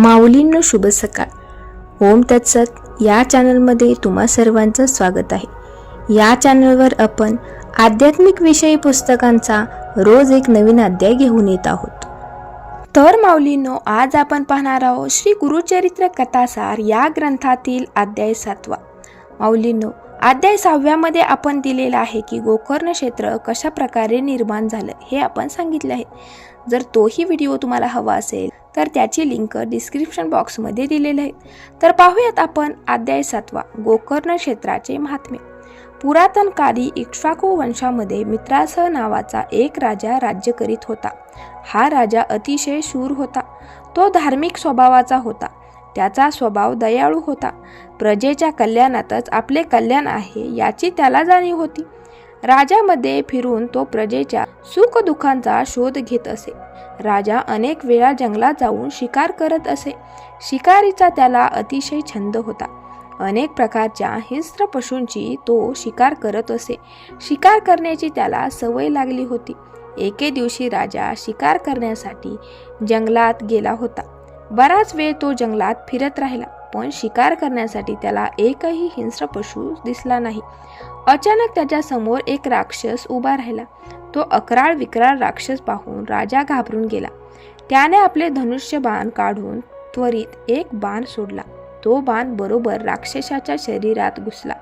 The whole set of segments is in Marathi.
माऊलींनो शुभ सकाळ. ओम तत्सत. या चॅनलमध्ये तुम्हा सर्वांचं स्वागत आहे. या चॅनलवर आपण आध्यात्मिक विषयी पुस्तकांचा रोज एक नवीन अध्याय घेऊन येत आहोत. तर माऊलींनो आज आपण पाहणार आहोत श्री गुरुचरित्र कथासार या ग्रंथातील अध्याय सातवा. माऊलींनो अध्याय सहाव्यामध्ये आपण दिलेलं आहे की गोकर्ण क्षेत्र कशा प्रकारे निर्माण झालं हे आपण सांगितले आहे. जर तोही व्हिडिओ तुम्हाला हवा असेल तर त्याची लिंक डिस्क्रिप्शन बॉक्समध्ये दिलेली आहे. तर पाहूयात आपण अध्याय सातवा गोकर्ण क्षेत्राचे महात्म्य पुरातन काली इक्ष्वाकू वंशामध्ये मित्रासह नावाचा एक राजा राज्य करीत होता. हा राजा अतिशय शूर होता. तो धार्मिक स्वभावाचा होता. त्याचा स्वभाव दयाळू होता. प्रजेच्या कल्याणातच आपले कल्याण आहे याची त्याला जाणीव होती. राजामध्ये फिरून तो प्रजेच्या सुखदुःखांचा शोध घेत असे. राजा अनेक वेळा जंगलात जाऊन शिकार करत असे. शिकारीचा त्याला अतिशय छंद होता. अनेक प्रकारच्या हिंस्र पशूंची तो शिकार करत असे. शिकार करण्याची त्याला सवय लागली होती. एके दिवशी राजा शिकार करण्यासाठी जंगलात गेला होता. बराच वेळ तो जंगलात फिरत राहिला. पण शिकार करण्यासाठी त्याला एकही हिंस्र पशु दिसला नाही. अचानक त्याच्यासमोर एक राक्षस उभा राहिला. तो अकराळ विक्राळ राक्षस पाहून राजा घाबरून गेला. त्याने आपले धनुष्य बाण काढून त्वरित एक बाण सोडला. तो बाण बरोबर राक्षसाच्या शरीरात घुसला.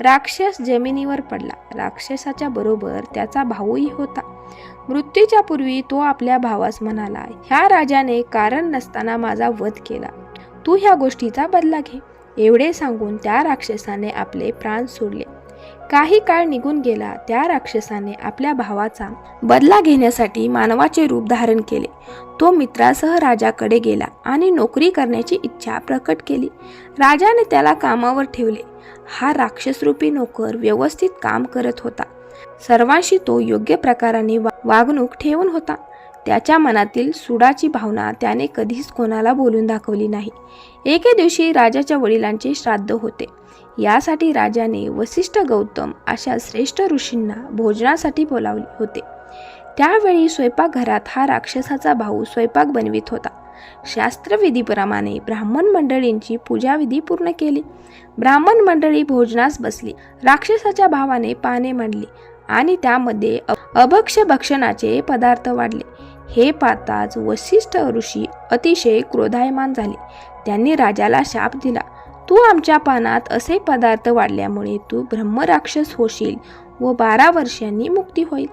राक्षस जमिनीवर पडला. राक्षसाच्या बरोबर त्याचा भाऊही होता. मृत्यूच्या पूर्वी तो आपल्या भावास म्हणाला ह्या राजाने कारण नसताना माझा वध केला. तू ह्या गोष्टीचा बदला घे. एवढे सांगून त्या राक्षसाने आपले प्राण सोडले. काही काळ निघून गेला त्या राक्षसाने आपल्या भावाचा बदला घेण्यासाठी मानवाचे रूप धारण केले. तो मित्रासह राजाकडे गेला आणि नोकरी करण्याची इच्छा प्रकट केली. राजाने त्याला कामावर ठेवले. हा राक्षसरूपी नोकर व्यवस्थित काम करत होता. सर्वांशी तो योग्य प्रकाराने वा- वागणूक ठेवून होता. त्याच्या मनातील सुडाची भावना त्याने कधीच कोणाला बोलून दाखवली नाही. एके दिवशी राजाच्या वडिलांचे श्राद्ध होते. यासाठी राजाने वसिष्ठ गौतम अशा श्रेष्ठ ऋषींना भोजनासाठी बोलावले होते. त्यावेळी स्वयंपाकघरात हा राक्षसाचा भाऊ स्वयंपाक बनवित होता. शास्त्रविधीप्रमाणे ब्राह्मण मंडळींची पूजाविधी पूर्ण केली. ब्राह्मण मंडळी भोजनास बसली. राक्षसाच्या भावाने पाने मांडली आणि त्यामध्ये अभक्ष भक्षणाचे पदार्थ वाढले. हे पाहताच वसिष्ठ ऋषी अतिशय क्रोधायमान झाले. त्यांनी राजाला शाप दिला. तू आमच्या पानात असे पदार्थ वाढल्यामुळे तू ब्रह्मराक्षस होशील व बारा वर्षांनी मुक्ती होईल.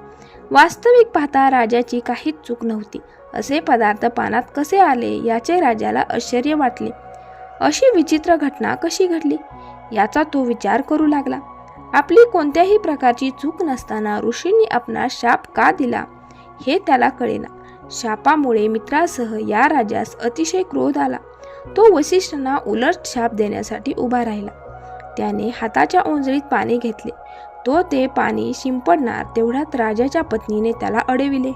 वास्तविक पाहता राजाची काहीच चूक नव्हती. असे पदार्थ पानात कसे आले याचे राजाला आश्चर्य वाटले. अशी विचित्र घटना कशी घडली? याचा तो विचार करू लागला. आपली कोणत्याही प्रकारची चूक नसताना ऋषींनी आपणास शाप का दिला हे त्याला कळेना. शापामुळे मित्रासह या राजास अतिशय क्रोध आला. तो वसिष्ठांना उलट शाप देण्यासाठी उभा राहिला. त्याने हाताच्या ओंजळीत पाणी घेतले. तो ते पाणी शिंपडणार तेवढ्यात राजाच्या पत्नीने त्याला अडविले.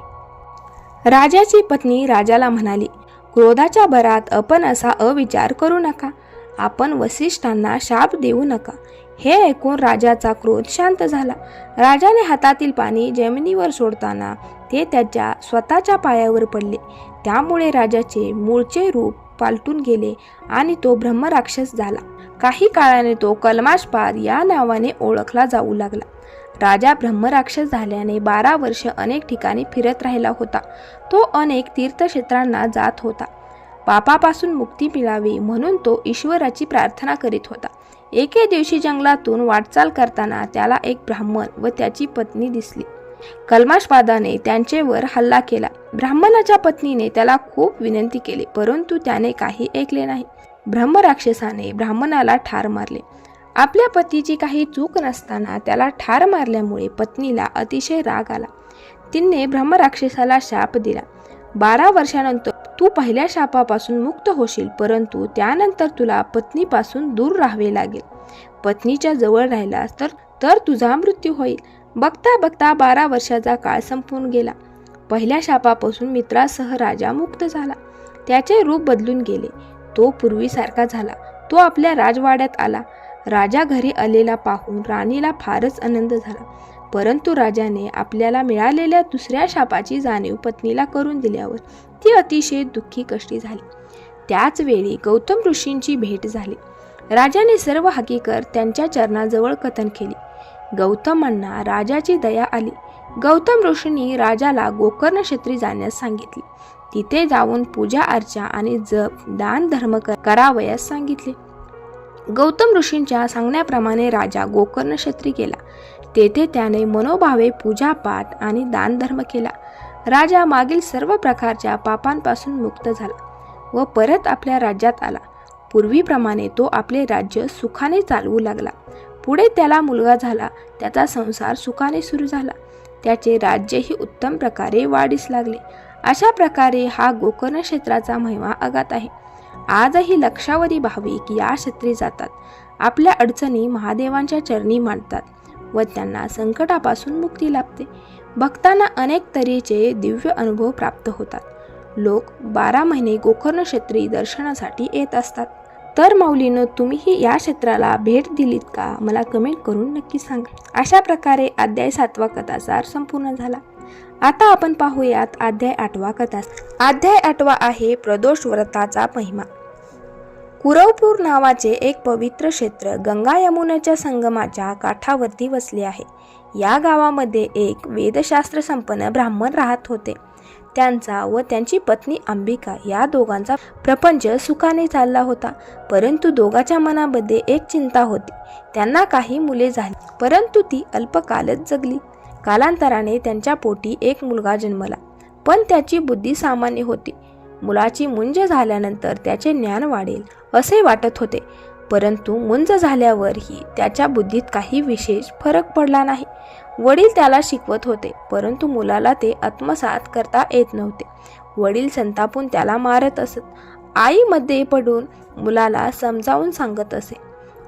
राजाची पत्नी राजाला म्हणाली क्रोधाच्या भरात आपण असा अविचार करू नका. आपण वसिष्ठांना शाप देऊ नका. हे ऐकून राजाचा क्रोध शांत झाला. राजाने हातातील पाणी जमिनीवर सोडताना ते त्याच्या स्वतःच्या पायावर पडले. त्यामुळे राजाचे मूळचे रूप पालटून गेले आणि तो ब्रह्मराक्षस झाला. काही काळाने तो कलमाशपाद या नावाने ओळखला जाऊ लागला. राजा ब्रह्मराक्षस झाल्याने बारा वर्ष अनेक ठिकाणी फिरत राहिला होता. तो अनेक तीर्थक्षेत्रांना जात होता. पापापासून मुक्ती मिळावी म्हणून तो ईश्वराची प्रार्थना करीत होता. एके दिवशी जंगलातून वाटचाल करताना त्याला एक ब्राह्मण व त्याची पत्नी दिसली. कलमाशपादाने त्यांचेवर हल्ला केला. ब्राह्मणाच्या पत्नीने त्याला खूप विनंती केली परंतु त्याने काही ऐकले नाही. ब्रह्मराक्षसाने ब्राह्मणाला ठार मारले. आपल्या पतीची काही चूक नसताना त्याला ठार मारल्यामुळे पत्नीला अतिशय राग आला. तिने ब्रह्मराक्षसाला शाप दिला. बारा वर्षानंतर तू पहिल्या शापापासून मुक्त होशील परंतु त्यानंतर तुला पत्नीपासून दूर राहावे लागेल. पत्नीच्या जवळ राहिलास तर तर तुझा मृत्यू होईल. बघता बघता बारा वर्षाचा काळ संपून गेला. पहिल्या शापापासून मित्रासह राजा मुक्त झाला. त्याचे रूप बदलून गेले. तो पूर्वीसारखा झाला. तो आपल्या राजवाड्यात आला. राजा घरी आलेला पाहून राणीला फारच आनंद झाला. परंतु राजाने आपल्याला मिळालेल्या दुसऱ्या शापाची जाणीव पत्नीला करून दिल्यावर ती अतिशय दुःखी कष्टी झाली. त्याच वेळी गौतम ऋषींची भेट झाली. राजाने सर्व हकीकत त्यांच्या चरणाजवळ कथन केली. गौतमांना राजाची दया आली. गौतम ऋषींनी राजाला गोकर्ण क्षेत्री जाण्यास सांगितले. तिथे जाऊन पूजा अर्चा आणि जप दान धर्म करावयास सांगितले. गौतम ऋषींच्या सांगण्याप्रमाणे राजा गोकर्ण क्षेत्री गेला. तेथे त्याने मनोभावे पूजापाठ आणि दानधर्म केला. राजा मागील सर्व प्रकारच्या पापांपासून मुक्त झाला व परत आपल्या राज्यात आला. पूर्वीप्रमाणे तो आपले राज्य सुखाने चालवू लागला. पुढे त्याला मुलगा झाला. त्याचा संसार सुखाने सुरू झाला. त्याचे राज्यही उत्तम प्रकारे वाढीस लागले. अशा प्रकारे हा गोकर्ण क्षेत्राचा महिमा अगात आहे. आजही लक्षावधी भाविक या क्षेत्री जातात. आपल्या अडचणी महादेवांच्या चरणी मांडतात व त्यांना संकटापासून मुक्ती लाभते. भक्तांना अनेक तऱ्हेचे दिव्य अनुभव प्राप्त होतात. लोक बारा महिने गोकर्ण क्षेत्री दर्शनासाठी येत असतात. तर माऊलीनं तुम्हीही या क्षेत्राला भेट दिलीत का? मला कमेंट करून नक्की सांगा. अशा प्रकारे अध्याय सातवा कथासार संपूर्ण झाला. आता आपण पाहूयात अध्याय आठवा कथा अध्याय आठवा आहे प्रदोष व्रताचा महिमा. कुरवपूर नावाचे एक पवित्र क्षेत्र गंगा यमुनाच्या संगमाच्या काठावरती वसले आहे. या गावामध्ये एक वेदशास्त्र संपन्न ब्राह्मण राहत होते. त्यांचा व त्यांची पत्नी अंबिका या दोघांचा प्रपंच सुखाने चालला होता. परंतु दोघांच्या मनामध्ये एक चिंता होती. त्यांना काही मुले झाली परंतु ती अल्पकालच जगली. कालांतराने त्यांच्या पोटी एक मुलगा जन्मला पण त्याची बुद्धी सामान्य होती. मुलाची मुंज झाल्यानंतर त्याचे ज्ञान वाढेल असे वाटत होते. परंतु मुंज झाल्यावरही त्याच्या बुद्धीत काही विशेष फरक पडला नाही. वडील त्याला शिकवत होते परंतु मुलाला ते आत्मसात करता येत नव्हते. वडील संतापून त्याला मारत असत. आईमध्ये पडून मुलाला समजावून सांगत असे.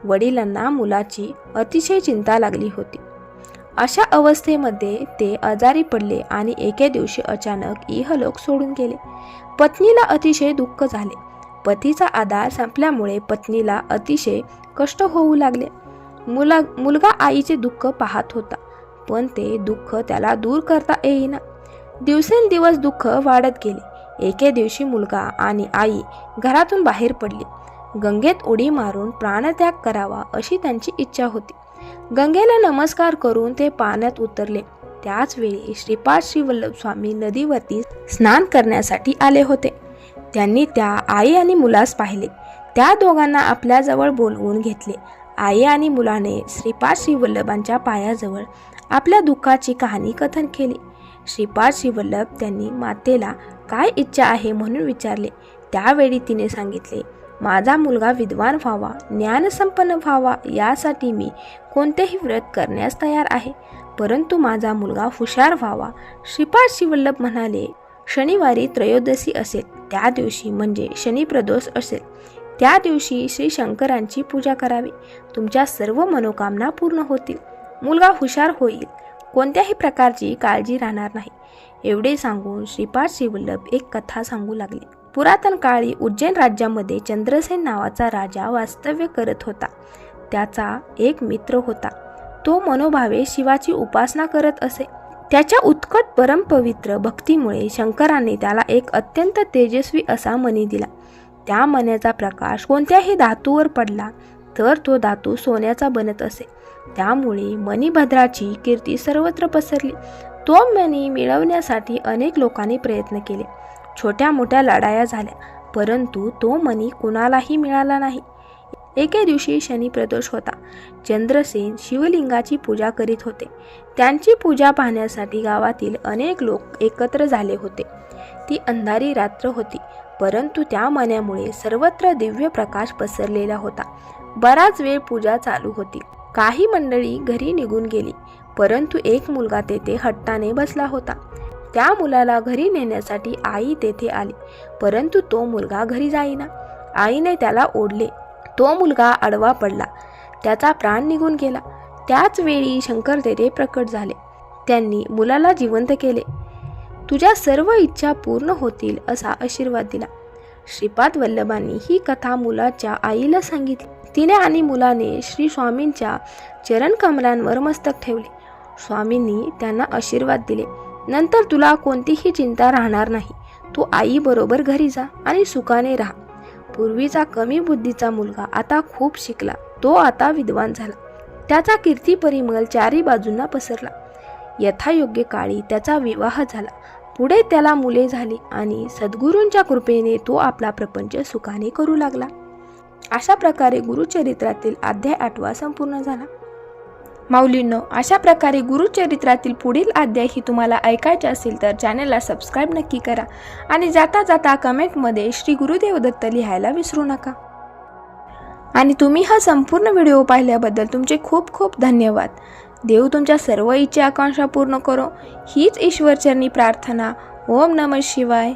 वडिलांना मुलाची अतिशय चिंता लागली होती. अशा अवस्थेमध्ये ते आजारी पडले आणि एके दिवशी अचानक इहलोक सोडून गेले. पत्नीला अतिशय दुःख झाले. पतीचा आधार संपल्यामुळे पत्नीला अतिशय कष्ट होऊ लागले. मुला मुलगा आईचे दुःख पाहत होता. पण ते दुःख त्याला दूर करता येईना. दिवसेंदिवस दुःख वाढत गेले. एके दिवशी मुलगा आणि आई घरातून बाहेर पडली. गंगेत उडी मारून प्राणत्याग करावा अशी त्यांची इच्छा होती. गंगेला नमस्कार करून ते पाण्यात उतरले. त्याच वेळी श्रीपाद श्री स्वामी नदीवरती स्नान करण्यासाठी आले होते. त्यांनी त्या आई आणि मुलास पाहिले. त्या दोघांना आपल्याजवळ बोलवून घेतले. आई आणि मुलाने श्रीपाद श्री वल्लभांच्या पायाजवळ आपल्या दुःखाची कहाणी कथन केली. श्रीपाद श्री त्यांनी मातेला काय इच्छा आहे म्हणून विचारले. त्यावेळी तिने सांगितले माझा मुलगा विद्वान व्हावा ज्ञानसंपन्न व्हावा यासाठी मी कोणतेही व्रत करण्यास तयार आहे. परंतु माझा मुलगा हुशार व्हावा. श्रीपाद शिवल्लभ म्हणाले शनिवारी त्रयोदशी असेल. त्या दिवशी म्हणजे शनिप्रदोष असेल. त्या दिवशी श्री शंकरांची पूजा करावी. तुमच्या सर्व मनोकामना पूर्ण होतील. मुलगा हुशार होईल. कोणत्याही प्रकारची काळजी राहणार नाही. एवढे सांगून श्रीपाद शिवल्लभ एक कथा सांगू लागले. पुरातन काळी उज्जैन राज्यामध्ये चंद्रसेन नावाचा राजा वास्तव्य करत होता. त्याचा एक मित्र होता. तो मनोभावे शिवाची उपासना करत असे. त्याच्या उत्कट परमपवित्र भक्तीमुळे शंकराने त्याला एक अत्यंत तेजस्वी असा मणी दिला. त्या मण्याचा प्रकाश कोणत्याही धातूवर पडला तर तो धातू सोन्याचा बनत असे. त्यामुळे मणिभद्राची कीर्ती सर्वत्र पसरली. तो मणी मिळवण्यासाठी अनेक लोकांनी प्रयत्न केले. छोट्या मोठ्या लढाया झाल्या परंतु तो मणी कुणालाही मिळाला नाही. एके दिवशी शनिप्रदोष होता. चंद्रसेन शिवलिंगाची पूजा करीत होते. त्यांची पूजा पाहण्यासाठी गावातील अनेक लोक एकत्र झाले होते. ती अंधारी रात्र होती परंतु त्या मण्यामुळे सर्वत्र दिव्य प्रकाश पसरलेला होता. बराच वेळ पूजा चालू होती. काही मंडळी घरी निघून गेली परंतु एक मुलगा तेथे हट्टाने बसला होता. त्या मुलाला घरी नेण्यासाठी आई तेथे आली परंतु तो मुलगा घरी जाईना. आईने त्याला ओढले. तो मुलगा आडवा पडला. त्याचा प्राण निघून गेला. त्याच वेळी शंकर तेथे प्रकट झाले. त्यांनी मुलाला जिवंत केले. तुझ्या सर्व इच्छा पूर्ण होतील असा आशीर्वाद दिला. श्रीपाद वल्लभांनी ही कथा मुलाच्या आईला सांगितली. तिने आणि मुलाने श्री स्वामींच्या चरणकमलांवर मस्तक ठेवले. स्वामींनी त्यांना आशीर्वाद दिले. नंतर तुला कोणतीही चिंता राहणार नाही. तू आईबरोबर घरी जा आणि सुखाने राहा. पूर्वीचा कमी बुद्धीचा मुलगा आता खूप शिकला. तो आता विद्वान झाला. त्याचा कीर्ती परिमल चारी बाजूंना पसरला. यथायोग्य काळी त्याचा विवाह झाला. पुढे त्याला मुले झाली आणि सद्गुरूंच्या कृपेने तो आपला प्रपंच सुखाने करू लागला. अशा प्रकारे गुरुचरित्रातील अध्याय आठवा संपूर्ण झाला. माऊलींनो अशा प्रकारे गुरुचरित्रातील पुढील अध्यायही तुम्हाला ऐकायचे असेल तर चॅनलला सबस्क्राईब नक्की करा आणि जाता जाता कमेंटमध्ये श्री गुरुदेव दत्त लिहायला विसरू नका. आणि तुम्ही हा संपूर्ण व्हिडिओ पाहिल्याबद्दल तुमचे खूप खूप धन्यवाद. देव तुमच्या सर्व इच्छा आकांक्षा पूर्ण करो. हीच ईश्वरचरणी प्रार्थना. ओम नम शिवाय.